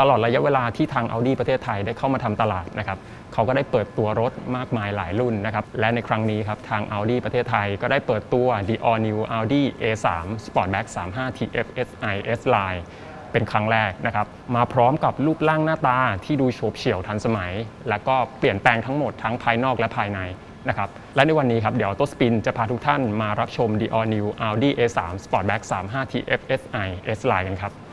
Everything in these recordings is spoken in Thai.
ตลอดระยะเวลาที่ทาง Audi ประเทศไทยได้เข้ามาทำตลาดนะครับเขาก็ได้เปิดตัวรถมากมายหลายรุ่นนะครับและในครั้งนี้ครับทาง Audi ประเทศไทยก็ได้เปิดตัว The All New Audi A3 Sportback 35 TFSI S Line เป็นครั้งแรกนะครับมาพร้อมกับรูปร่างหน้าตาที่ดูโฉบเฉี่ยวทันสมัย และก็เปลี่ยนแปลงทั้งหมดทั้งภายนอกและภายในนะครับและในวันนี้ครับเดี๋ยวโตสปินจะพาทุกท่านมารับชม The All New Audi A3 Sportback 35 TFSI S Line กันครับ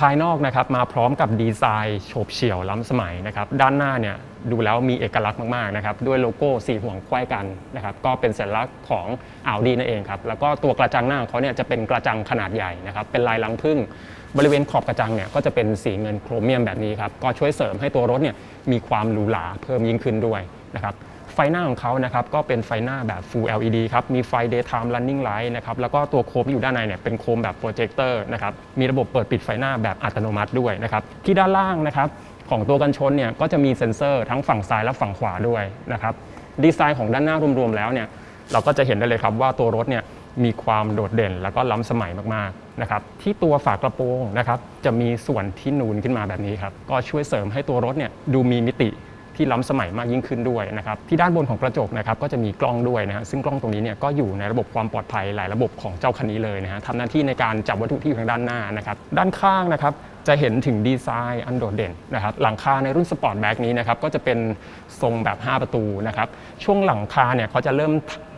ภายนอกนะครับมาพร้อมกับดีไซน์โฉบเฉี่ยวล้ำสมัยนะครับด้านหน้าเนี่ยดูแล้วมีเอกลักษณ์มากๆนะครับด้วยโลโก้สีห่วงไขว้กันนะครับก็เป็นสัญลักษณ์ของ Audi นั่นเองครับแล้วก็ตัวกระจังหน้าของเขาเนี่ยจะเป็นกระจังขนาดใหญ่นะครับเป็นลายลังพึ่งบริเวณขอบกระจังเนี่ยก็จะเป็นสีเงินโครเมียมแบบนี้ครับก็ช่วยเสริมให้ตัวรถเนี่ยมีความหรูหราเพิ่มยิ่งขึ้นด้วยนะครับ ฟหน้าของเขานะครับก็เป็นไฟหน้าแบบ Full LED ครับ มีไฟ Daytime Running Light นะครับ แล้วก็ตัวโคมที่อยู่ด้านในเนี่ยเป็นโคมแบบโปรเจคเตอร์นะครับ มีระบบเปิดปิดไฟหน้าแบบอัตโนมัติด้วยนะครับ ที่ด้านล่างนะครับของตัวกันชนเนี่ยก็จะมีเซ็นเซอร์ทั้งฝั่งซ้ายและฝั่งขวาด้วยนะครับ ดีไซน์ของด้านหน้ารวมๆแล้วเนี่ยเราก็จะเห็นได้เลยครับว่าตัวรถเนี่ยมีความโดดเด่นแล้วก็ล้ำสมัยมากๆนะครับที่ตัวฝากระโปรงนะครับจะมีส่วนที่นูนขึ้นมาแบบนี้ครับก็ช่วยเสริมให้ตัวรถเนี่ยดูมีมิติ ที่ล้ำสมัยมากยิ่งขึ้นด้วยนะครับที่ด้านบนของกระจกนะครับก็จะมีกล้องด้วยนะฮะซึ่งกล้องตรงนี้เนี่ยก็อยู่ในระบบความปลอดภัยหลายระบบของเจ้าคันนี้เลยนะฮะทำหน้าที่ในการจับวัตถุที่อยู่ทางด้านหน้านะครับด้านข้างนะครับจะเห็นถึงดีไซน์อันโดดเด่นนะครับหลังคาในรุ่นสปอร์ตแบ็กนี้นะครับก็จะเป็นทรงแบบ 5 ประตูนะครับช่วงหลังคาเนี่ยเขาจะเริ่ม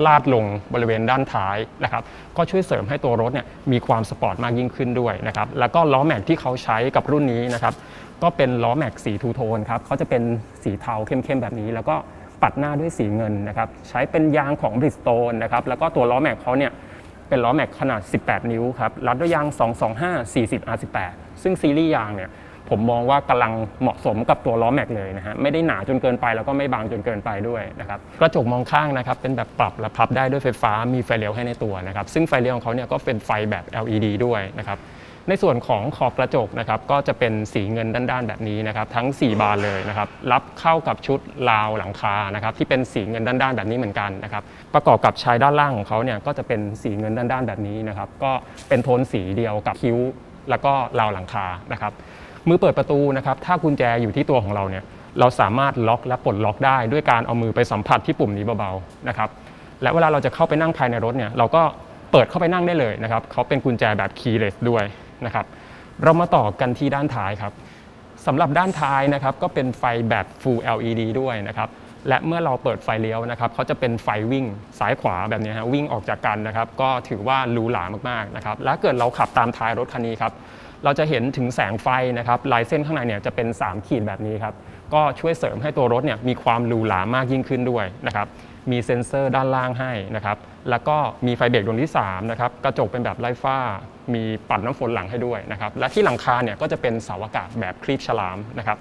ลาดลงบริเวณด้านท้ายนะครับก็ช่วยเสริมให้ตัวรถเนี่ยมีความสปอร์ตมากยิ่งขึ้นด้วยนะครับแล้วก็ล้อแม็กที่เขาใช้กับรุ่นนี้นะครับ ก็เป็นล้อแม็กสีทูโทนครับเขาจะเป็นสีเทาเข้มๆแบบนี้ แล้วก็ปัดหน้าด้วยสีเงินนะครับใช้เป็นยางของบริสโตนนะครับแล้วก็ตัวล้อแม็กเขาเนี่ยเป็นล้อแม็กขนาด 18 นิ้วครับรัดด้วยยาง 225 40 R18 ซึ่งซีรีส์ยางเนี่ยผมมองว่ากำลังเหมาะสมกับตัวล้อแม็กเลยนะฮะไม่ได้หนาจนเกินไปแล้วก็ไม่บางจนเกินไปด้วยนะครับกระจกมองข้างนะครับเป็นแบบปรับและพับได้ด้วยไฟฟ้ามีไฟเลี้ยวให้ในตัวนะครับซึ่งไฟเลี้ยวของเขาเนี่ยก็เป็นไฟแบบ LED ด้วยนะครับ ในส่วนของขอบกระจกนะครับก็จะเป็นสีเงินด้านๆแบบนี้นะครับทั้ง 4 บานเลยนะครับรับเข้ากับชุดราวหลังคานะครับที่เป็นสีเงินด้านๆแบบนี้เหมือนกันนะครับประกอบกับชายด้านล่างของเขาเนี่ยก็จะเป็นสีเงินด้านๆแบบนี้นะครับก็เป็นโทนสีเดียวกับคิ้ว แล้วก็ราวหลังคานะครับมือเปิดประตูนะครับถ้ากุญแจอยู่ที่ตัวของเราเนี่ยเราสามารถล็อกและปลดล็อกได้ด้วยการเอามือไปสัมผัสที่ปุ่มนี้เบาๆนะครับและเวลาเราจะเข้าไปนั่งภายในรถเนี่ยเราก็เปิดเข้าไปนั่งได้เลยนะครับเขาเป็นกุญแจแบบ keyless ด้วย นะครับ เรามาต่อกันที่ด้านท้ายครับสำหรับด้านท้ายนะครับก็เป็นไฟแบบ Full LED ด้วยนะครับและเมื่อเราเปิดไฟเลี้ยวนะครับเขาจะเป็นไฟวิ่งซ้ายขวาแบบนี้ฮะวิ่งออกจากกันนะครับ ก็ถือว่าหรูหรามากๆนะครับและเกิดเราขับตามท้ายรถคันนี้ครับเราจะเห็นถึงแสงไฟนะครับลายเส้นข้างในเนี่ยจะเป็น 3 ขีดแบบนี้ครับก็ช่วยเสริมให้ตัวรถเนี่ยมีความหรูหรามากยิ่งขึ้นด้วยนะครับ มีเซ็นเซอร์ด้านล่างให้นะครับ แล้วก็มีไฟเบรกดวงที่3นะครับ กระจกเป็นแบบไร้ฝ้า มีปัดน้ำฝนหลังให้ด้วยนะครับ และที่หลังคาเนี่ยก็จะเป็นเสาอากาศแบบคลีปฉลามนะครับ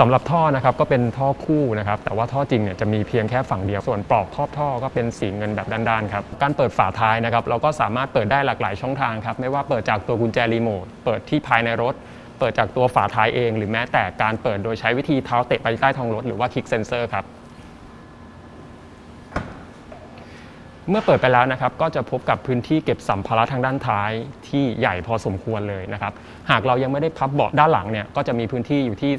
สำหรับท่อนะครับก็เป็นท่อคู่นะครับ แต่ว่าท่อจริงเนี่ยจะมีเพียงแค่ฝั่งเดียว ส่วนปลอกครอบท่อก็เป็นสีเงินแบบด้านๆครับการเปิดฝาท้ายนะครับเราก็สามารถเปิดได้หลากหลายช่องทางครับไม่ว่าเปิดจากตัวกุญแจรีโมทเปิดที่ภายในรถเปิดจากตัวฝาท้ายเอง หรือแม้แต่การเปิดโดยใช้วิธีเท้าเตะไปใต้ท้องรถหรือว่าคลิกเซนเซอร์ครับ เมื่อเปิดไปแล้วนะครับก็จะพบกับพื้นที่เก็บสัมภาระทางด้านท้ายที่ใหญ่พอสมควรเลยนะครับหากเรายังไม่ได้พับเบาะด้านหลังเนี่ยก็จะมีพื้นที่อยู่ที่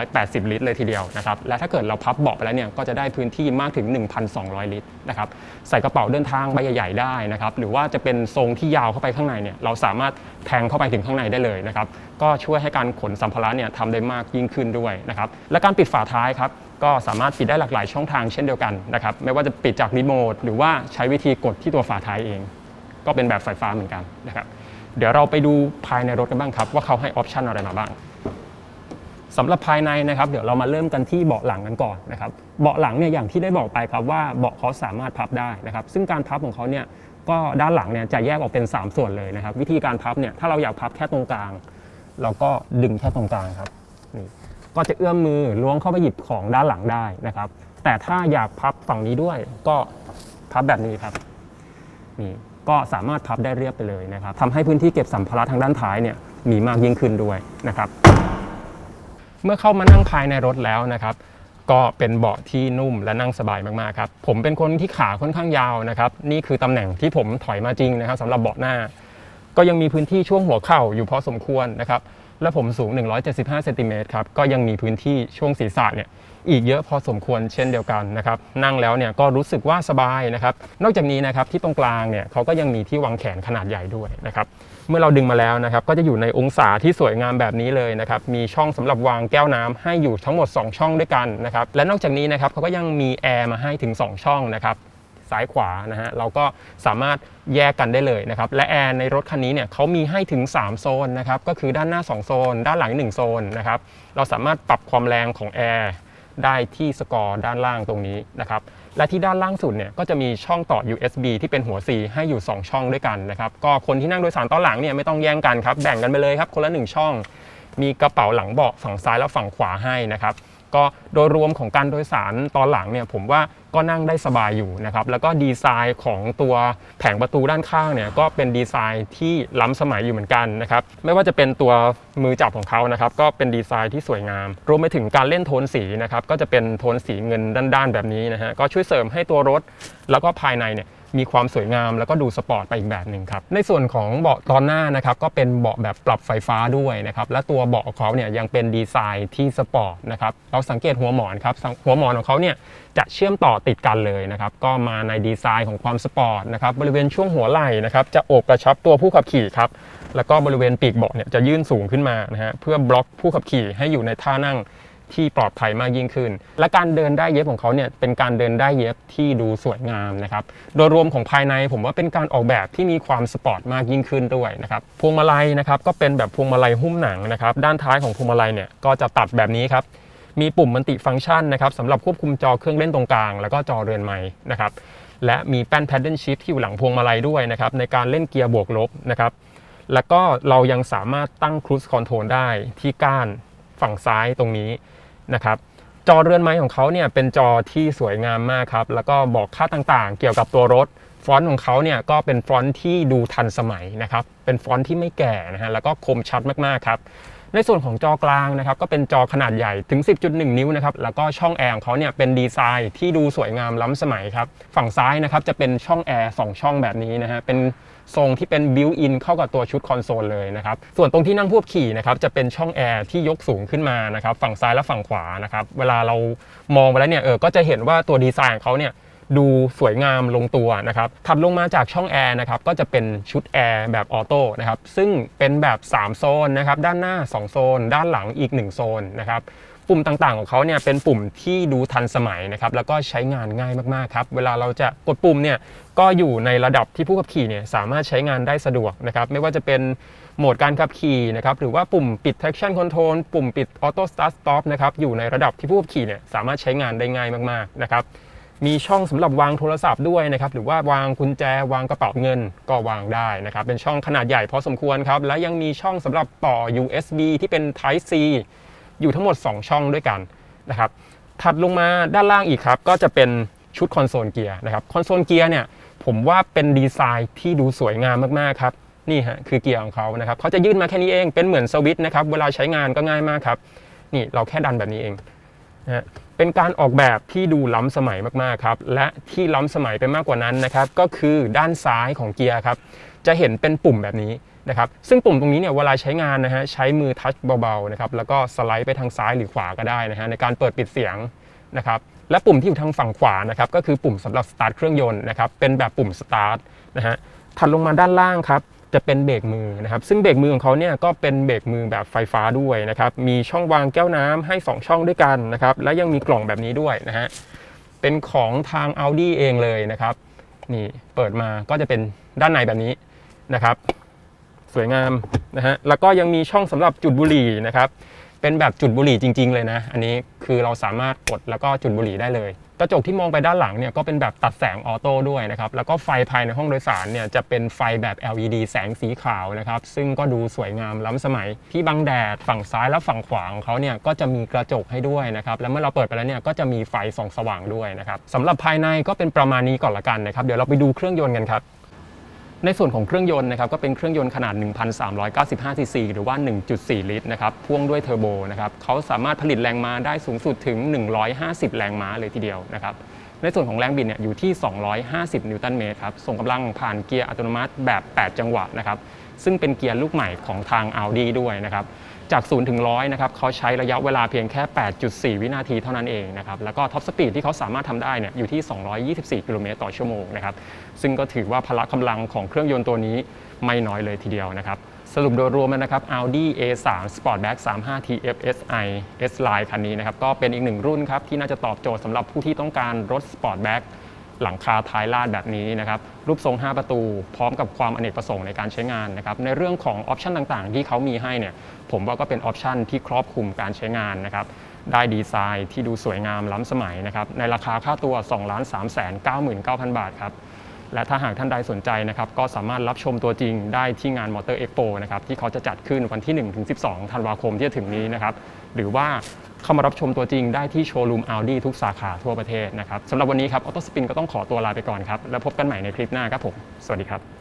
380 ลิตรเลยทีเดียวนะครับและถ้าเกิดเราพับเบาะไปแล้วเนี่ยก็จะได้พื้นที่มากถึง 1,200 ลิตรนะครับใส่กระเป๋าเดินทางใบใหญ่ๆได้นะครับหรือว่าจะเป็นทรงที่ยาวเข้าไปข้างในเนี่ยเราสามารถแทงเข้าไปถึงข้างในได้เลยนะครับก็ช่วยให้การขนสัมภาระเนี่ยทำได้มากยิ่งขึ้นด้วยนะครับและการปิดฝาท้ายครับ ก็สามารถปิดได้หลากหลายช่องทางเช่นเดียวกันนะครับไม่ว่าจะปิดจากรีโมทหรือว่าใช้วิธีกดที่ตัวฝาท้ายเอง ก็เป็นแบบไฟฟ้าเหมือนกันนะครับเดี๋ยวเราไปดูภายในรถกันบ้างครับ ว่าเขาให้ออปชันอะไรมาบ้างสำหรับภายในนะครับ เดี๋ยวเรามาเริ่มกันที่เบาะหลังกันก่อนนะครับเบาะหลังเนี่ยอย่างที่ได้บอกไปครับว่าเบาะเขาสามารถพับได้นะครับ ซึ่งการพับของเขาเนี่ยก็ด้านหลังเนี่ยจะแยกออกเป็น 3 ส่วนเลยนะครับ วิธีการพับเนี่ยถ้าเราอยากพับแค่ตรงกลาง เราก็ดึงแค่ตรงกลางครับนี่ ก็จะเอื้อมมือล้วงเข้าไปหยิบของด้านหลังได้นะครับ แต่ถ้าอยากพับฝั่งนี้ด้วย ก็พับแบบนี้ครับนี่ก็สามารถพับได้เรียบไปเลยนะครับทำให้พื้นที่เก็บสัมภาระทางด้านท้ายเนี่ยมีมากยิ่งขึ้นด้วยนะครับ เมื่อเข้ามานั่งภายในรถแล้วนะครับ ก็เป็นเบาะที่นุ่มและนั่งสบายมากๆครับผมเป็นคนที่ขาค่อนข้างยาวนะครับ นี่คือตำแหน่งที่ผมถอยมาจริงนะครับสำหรับเบาะหน้า ก็ยังมีพื้นที่ช่วงหัวเข่าอยู่พอสมควรนะครับ และผมสูง 175เซนติเมตรครับก็ยังมีพื้นที่ช่วงศีรษะเนี่ยอีกเยอะพอสมควรเช่นเดียวกันนะครับนั่งแล้วเนี่ยก็รู้สึกว่าสบายนะครับนอกจากนี้นะครับที่ตรงกลางเนี่ยเขาก็ยังมีที่วางแขนขนาดใหญ่ด้วยนะครับเมื่อเราดึงมาแล้วนะครับก็จะอยู่ในองศาที่สวยงามแบบนี้เลยนะครับมีช่องสำหรับวางแก้วน้ำให้อยู่ทั้งหมด 2 ช่องด้วยกันนะครับและนอกจากนี้นะครับเขาก็ยังมีแอร์มาให้ถึง 2 ช่องนะครับ ซ้ายขวานะฮะเราก็สามารถแยกกันได้เลยนะครับและแอร์ในรถคันนี้เนี่ยเขามีให้ถึง 3 โซนนะครับก็คือด้านหน้า 2 โซน ด้านหลัง 1 โซนนะครับเราสามารถปรับความแรงของแอร์ได้ที่สกอร์ด้านล่างตรงนี้นะครับและที่ด้านล่างสุดเนี่ยก็จะมีช่องต่อ USB ที่เป็นหัว C ให้อยู่ 2 ช่องด้วยกันนะครับก็คนที่นั่งโดยสารตอนหลังเนี่ยไม่ต้องแย่งกันครับแบ่งกันไปเลยครับคนละ 1 ช่อง มีกระเป๋าหลังเบาะฝั่งซ้ายและฝั่งขวาให้นะครับ ก็โดยรวมของการโดยสารตอนหลังเนี่ยผมว่าก็นั่งได้สบายอยู่นะครับแล้วก็ดีไซน์ของตัวแผงประตูด้านข้างเนี่ยก็เป็นดีไซน์ที่ล้ำสมัยอยู่เหมือนกันนะครับไม่ว่าจะเป็นตัวมือจับของเขานะครับก็เป็นดีไซน์ที่สวยงาม รวมไปถึงการเล่นโทนสีนะครับก็จะเป็นโทนสีเงินด้านๆแบบนี้นะฮะก็ช่วยเสริมให้ตัวรถแล้วก็ภายในเนี่ย มีความสวยงามแล้วก็ดูสปอร์ตไปอีกแบบหนึ่งครับ ในส่วนของเบาะตอนหน้านะครับก็เป็นเบาะแบบปรับไฟฟ้าด้วยนะครับ และตัวเบาะของเขาเนี่ยยังเป็นดีไซน์ที่สปอร์ตนะครับ เราสังเกตหัวหมอนครับ หัวหมอนของเขาเนี่ยจะเชื่อมต่อติดกันเลยนะครับ ก็มาในดีไซน์ของความสปอร์ตนะครับ บริเวณช่วงหัวไหล่นะครับจะโอบกระชับตัวผู้ขับขี่ครับ แล้วก็บริเวณปีกเบาะเนี่ยจะยื่นสูงขึ้นมานะฮะเพื่อบล็อกผู้ขับขี่ให้อยู่ในท่านั่ง ที่ปลอดภัยมากยิ่งขึ้น และการเดินได้เย็บของเขาเนี่ยเป็นการเดินได้เย็บที่ดูสวยงามนะครับ โดยรวมของภายในผมว่าเป็นการออกแบบที่มีความสปอร์ตมากยิ่งขึ้นด้วยนะครับพวงมาลัยนะครับก็เป็นแบบพวงมาลัยหุ้มหนังนะครับ ด้านท้ายของพวงมาลัยเนี่ยก็จะตัดแบบนี้ครับมีปุ่มมัลติฟังก์ชันนะครับสำหรับควบคุมจอเครื่องเล่นตรงกลาง แล้วก็จอเรือนไม้นะครับและมีแป้น paddle shift ที่อยู่หลังพวงมาลัยด้วยนะครับในการเล่นเกียร์บวกลบนะครับแล้วก็เรายังสามารถตั้ง cruise control ได้ที่ก้านฝั่งซ้ายตรงนี้ นะครับจอเรือนไม้ของเขาเนี่ยเป็นจอที่สวยงามมากครับ แล้วก็บอกค่าต่างๆ เกี่ยวกับตัวรถฟอนต์ของเขาเนี่ยก็เป็นฟอนต์ที่ดูทันสมัยนะครับ เป็นฟอนต์ที่ไม่แก่นะฮะแล้วก็คมชัดมากๆครับในส่วนของจอกลางนะครับก็เป็นจอขนาดใหญ่ถึง 10.1 นิ้วนะครับแล้วก็ช่องแอร์ของเขาเนี่ยเป็นดีไซน์ที่ดูสวยงามล้ำสมัยครับฝั่งซ้ายนะครับจะเป็นช่องแอร์2ช่องแบบนี้นะฮะเป็น ทรงที่เป็นบิวอินเข้ากับตัวชุดคอนโซลเลยนะครับ ส่วนตรงที่นั่งผู้ขี่นะครับจะเป็นช่องแอร์ที่ยกสูงขึ้นมานะครับฝั่งซ้ายและฝั่งขวานะครับเวลาเรามองไปแล้วเนี่ยเออก็จะเห็นว่าตัวดีไซน์ของเขาเนี่ยดูสวยงามลงตัวนะครับถัดลงมาจากช่องแอร์นะครับก็จะเป็นชุดแอร์แบบออโต้นะครับซึ่งเป็นแบบ 3 โซนนะครับด้านหน้า 2 โซน ด้านหลังอีก 1 โซนนะครับ ปุ่มต่างๆของเขาเนี่ยเป็นปุ่มที่ดูทันสมัยนะครับแล้วก็ใช้งานง่ายมากๆครับเวลาเราจะกดปุ่มเนี่ยก็อยู่ในระดับที่ผู้ขับขี่เนี่ยสามารถใช้งานได้สะดวกนะครับไม่ว่าจะเป็นโหมดการขับขี่นะครับหรือว่าปุ่มปิด traction control ปุ่มปิด auto start stop นะครับอยู่ในระดับที่ผู้ขับขี่เนี่ยสามารถใช้งานได้ง่ายมากๆนะครับมีช่องสำหรับวางโทรศัพท์ด้วยนะครับหรือว่าวางกุญแจวางกระเป๋าเงินก็วางได้นะครับเป็นช่องขนาดใหญ่พอสมควรครับและยังมีช่องสำหรับต่อ USB ที่เป็น Type C อยู่ทั้งหมด 2 ช่องด้วยกันนะครับถัดลงมาด้านล่างอีกครับ ก็จะเป็นชุดคอนโซลเกียร์นะครับคอนโซลเกียร์เนี่ยผมว่าเป็นดีไซน์ที่ดูสวยงามมากๆครับนี่ฮะคือเกียร์ของเขานะครับเขาจะยื่นมาแค่นี้เองเป็นเหมือนสวิตช์นะครับเวลาใช้งานก็ง่ายมากครับนี่เราแค่ดันแบบนี้เองนะฮะเป็นการออกแบบที่ดูล้ำสมัยมากๆครับและที่ล้ำสมัยไปมากกว่านั้นนะครับก็คือด้านซ้ายของเกียร์ครับจะเห็นเป็นปุ่มแบบนี้ นะครับซึ่งปุ่มตรงนี้เนี่ยเวลาใช้งานนะฮะใช้มือทัชเบาๆนะครับแล้วก็สไลด์ไปทางซ้ายหรือขวาก็ได้นะฮะในการเปิดปิดเสียงนะครับและปุ่มที่อยู่ทางฝั่งขวานะครับก็คือปุ่มสำหรับสตาร์ทเครื่องยนต์นะครับเป็นแบบปุ่มสตาร์ทนะฮะถัดลงมาด้านล่างครับจะเป็นเบรกมือนะครับซึ่งเบรกมือของเขาเนี่ยก็เป็นเบรกมือแบบไฟฟ้าด้วยนะครับมีช่องวางแก้วน้ำให้ 2 ช่องด้วยกันนะครับและยังมีกล่องแบบนี้ด้วยนะฮะเป็นของทาง Audi เองเลยนะครับนี่เปิดมาก็จะเป็นด้านในแบบนี้นะครับ สวยงามนะฮะแล้วก็ยังมีช่องสำหรับจุดบุหรี่นะครับเป็นแบบจุดบุหรี่จริง ๆ เลยนะ อันนี้คือเราสามารถกดแล้วก็จุดบุหรี่ได้เลย กระจกที่มองไปด้านหลังเนี่ยก็เป็นแบบตัดแสงออโต้ด้วยนะครับ แล้วก็ไฟภายในห้องโดยสารเนี่ยจะเป็นไฟแบบ LED แสงสีขาวนะครับ ซึ่งก็ดูสวยงามล้ำสมัย ที่บังแดดฝั่งซ้ายและฝั่งขวาของเขาเนี่ยก็จะมีกระจกให้ด้วยนะครับ แล้วเมื่อเราเปิดไปแล้วเนี่ยก็จะมีไฟส่องสว่างด้วยนะครับสำหรับภายในก็เป็นประมาณนี้ก่อนละกันนะครับ เดี๋ยวเราไปดูเครื่องยนต์กันครับ ในส่วนของเครื่องยนต์นะครับก็เป็นเครื่องยนต์ขนาด 1,395 ซีซี หรือว่า 1.4 ลิตรนะครับพ่วงด้วยเทอร์โบนะครับเขาสามารถผลิตแรงม้าได้สูงสุดถึง 150 แรงม้าเลยทีเดียวนะครับในส่วนของแรงบิดเนี่ยอยู่ที่ 250 นิวตันเมตรครับส่งกำลังผ่านเกียร์อัตโนมัติแบบ 8 จังหวะนะครับ ซึ่งเป็นเกียร์ลูกใหม่ของทาง Audi ด้วยนะครับจาก 0 ถึง 100 นะครับเขาใช้ระยะเวลาเพียงแค่ 8.4 วินาทีเท่านั้นเองนะครับ แล้วก็ท็อปสปีดที่เขาสามารถทำได้เนี่ยอยู่ที่ 224 กิโลเมตรต่อชั่วโมงนะครับ ซึ่งก็ถือว่าพละกำลังของเครื่องยนต์ตัวนี้ไม่น้อยเลยทีเดียวนะครับ สรุปโดยรวมแล้วนะครับ Audi A3 Sportback 35 TFSI S Line คันนี้นะครับ ก็เป็นอีกหนึ่งรุ่นครับที่น่าจะตอบโจทย์สำหรับผู้ที่ต้องการรถ Sportback หลังคาท้ายลาดแบบนี้นะครับรูปทรง 5 ประตู พร้อมกับความอเนกประสงค์ในการใช้งานนะครับในเรื่องของออปชันต่างๆ ที่เขามีให้เนี่ยผมว่าก็เป็นออปชันที่ครอบคลุมการใช้งานนะครับได้ดีไซน์ที่ดูสวยงามล้ำสมัยนะครับในราคาค่าตัว 2 3 9 9 0 0 0 บาทครับ และถ้าหากท่านใดสนใจนะครับก็สามารถรับชมตัวจริงได้ที่งานมอเตอร์เอ็กโปนะครับที่เขาจะจัดขึ้นวันที่ 1-12 ธันวาคมที่จะถึงนี้นะครับหรือว่าเข้ามารับชมตัวจริงได้ที่โชว์รูม Audi ทุกสาขาทั่วประเทศนะครับสำหรับวันนี้ครับออโตสปินก็ต้องขอตัวลาไปก่อนครับแล้วพบกันใหม่ในคลิปหน้าครับผม สวัสดีครับ